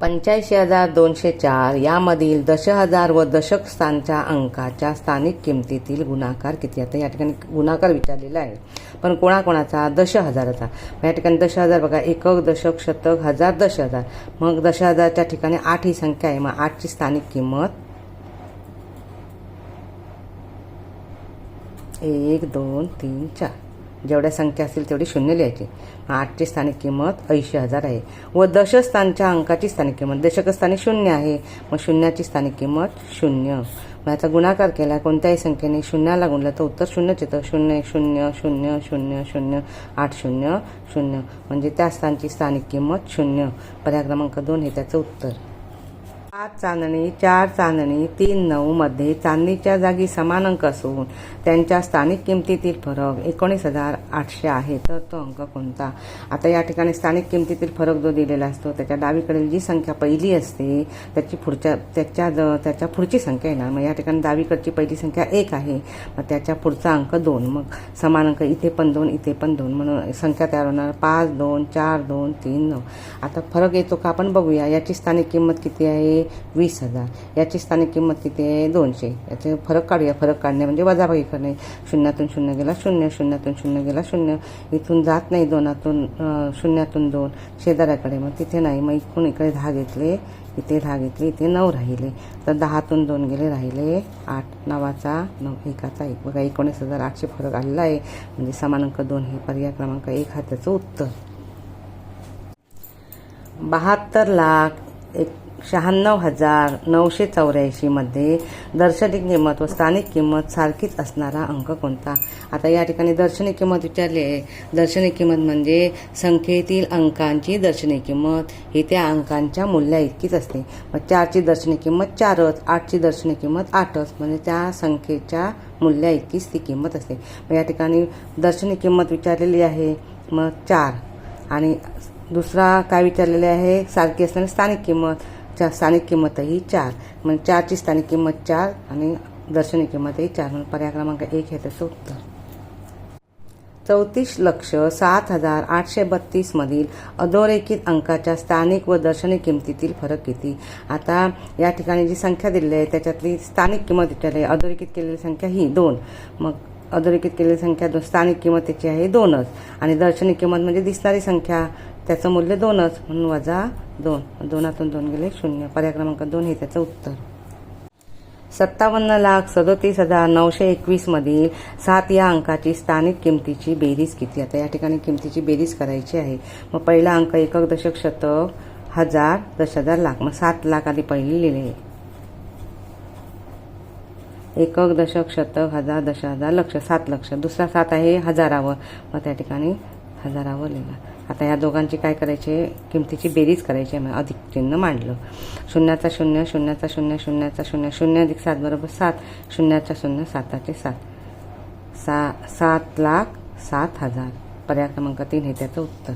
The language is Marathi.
पंच्याऐंशी हजार दोनशे चार यामधील दश हजार व दशक स्थानच्या अंकाच्या स्थानिक किमतीतील गुणाकार किती? आता या ठिकाणी गुणाकार विचारलेला आहे पण कोणाकोणाचा? दश हजाराचा. या ठिकाणी दश हजार बघा एकक दशक शतक हजार दश हजार. मग दश हजारच्या ठिकाणी आठ ही संख्या आहे मग आठची स्थानिक किंमत एक दोन तीन चार. जेवढ्या संख्या असतील तेवढी शून्य लिहायची. आठची स्थानिक किंमत ऐंशी हजार आहे. व दशस्थानच्या अंकाची स्थानिक किंमत. दशकस्थानी शून्य आहे. मग शून्याची स्थानिक किंमत शून्य. मग याचा गुणाकार केला कोणत्याही संख्येने शून्याला गुणलं तर उत्तर शून्यच येतं. शून्य शून्य शून्य शून्य शून्य आठ शून्य शून्य. म्हणजे त्या स्थानची स्थानिक किंमत शून्य. पर्याय क्रमांक दोन हे त्याचं उत्तर. पाच चांदणी चार चांदणी तीन नऊ मध्ये चांदणीच्या जागी समान अंक असून त्यांच्या स्थानिक किमतीतील फरक एकोणीस हजार आठशे आहे. तर तो अंक कोणता? आता या ठिकाणी स्थानिक किमतीतील फरक जो दिलेला असतो त्याच्या डावीकडील जी संख्या पहिली असते त्याची पुढच्या त्याच्या ज- त्याच्या पुढची संख्या येणार. मग या ठिकाणी डावीकडची पहिली संख्या एक आहे. मग त्याच्या पुढचा अंक दोन. मग समान अंक इथे पण दोन इथे पण दोन. म्हणून संख्या तयार होणार पाच दोन चार दोन तीन नऊ. आता फरक येतो का? आपण बघूया. याची स्थानिक किंमत किती आहे? वीस हजार. याची स्थानिक किंमत किती आहे दोनशे. याचे फरक काढूया फरक काढणे म्हणजे वजाबाकी करणे. शून्यातून शून्य गेला शून्य शून्यातून शून्य गेला शून्य. इथून जात नाही दोनातून शून्यातून दोन. शेजाऱ्याकडे मग तिथे नाही. मग इकडून इकडे दहा घेतले इथे दहा घेतले इथे नऊ राहिले. तर दहातून दोन गेले राहिले आठ. नवाचा नऊ एकाचा एक. बघा एकोणीस हजार आठशे फरक आलेला आहे. म्हणजे समान अंक दोन हे पर्याय क्रमांक एक हा त्याचं उत्तर. बहात्तर लाख एक शहाण्णव हजार नऊशे चौऱ्याऐंशीमध्ये दर्शनिक किंमत व स्थानिक किंमत सारखीच असणारा अंक कोणता? आता या ठिकाणी दर्शनी किंमत विचारली आहे. दर्शनिक किंमत म्हणजे संख्येतील अंकांची दर्शनी किंमत. ही त्या अंकांच्या मूल्या इतकीच असते. मग चारची दर्शनी किंमत चारच आठची दर्शनी किंमत आठच म्हणजे त्या संख्येच्या मूल्या इतकीच ती किंमत असते. मग या ठिकाणी दर्शनी किंमत विचारलेली आहे. मग चार. आणि दुसरा काय विचारलेले आहे? सारखी असणारी स्थानिक किंमत. चार स्थानिक किंमतही चार. म्हणजे चारची स्थानिक किंमत चार आणि दर्शनी किंमतही चार. म्हणून पर्याय क्रमांक एक हे त्याचं उत्तर. चौतीस लक्ष सात हजार आठशे बत्तीस मधील अधोरेखित अंकाच्या स्थानिक व दर्शनी किमतीतील फरक किती? आता या ठिकाणी जी संख्या दिलेली आहे त्याच्यातली स्थानिक किंमत विचारली आहे. अधोरेखित केलेली संख्या ही दोन. मग अधोरेखित केलेली संख्या दोन स्थानिक किंमत त्याची आहे दोनच. आणि दर्शनी किंमत म्हणजे दिसणारी संख्या त्याचं मूल्य दोनच. म्हणून वजा दोन. दोनातून दोन गेले शून्य. पर्याय क्रमांक दोन हे त्याचं उत्तर. सत्तावन्न लाख सदोतीस हजार नऊशे एकवीस मधील सात या अंकाची स्थानिक किमतीची बेरीज किती? आता या ठिकाणी किमतीची बेरीज करायची आहे. मग पहिला अंक एकक दशक शतक हजार दश हजार लाख. मग सात लाख आधी पहिली लिहिले. एकक दशक शतक हजार दश हजार लक्ष सात लक्ष. दुसरा सात आहे हजारावर. मग त्या ठिकाणी हजारावर लिहिला. आता या दोघांची काय करायचे? किमतीची बेरीज करायची आहे. मग अधिक चिन्ह मांडलं. शून्याचा शून्य शून्याचा शून्य शून्याचा शून्य शून्य अधिक सात बरोबर सात. शून्याचा शून्य साताचे सात. सा सात लाख सात हजार. पर्याय क्रमांक तीन हे त्याचं उत्तर.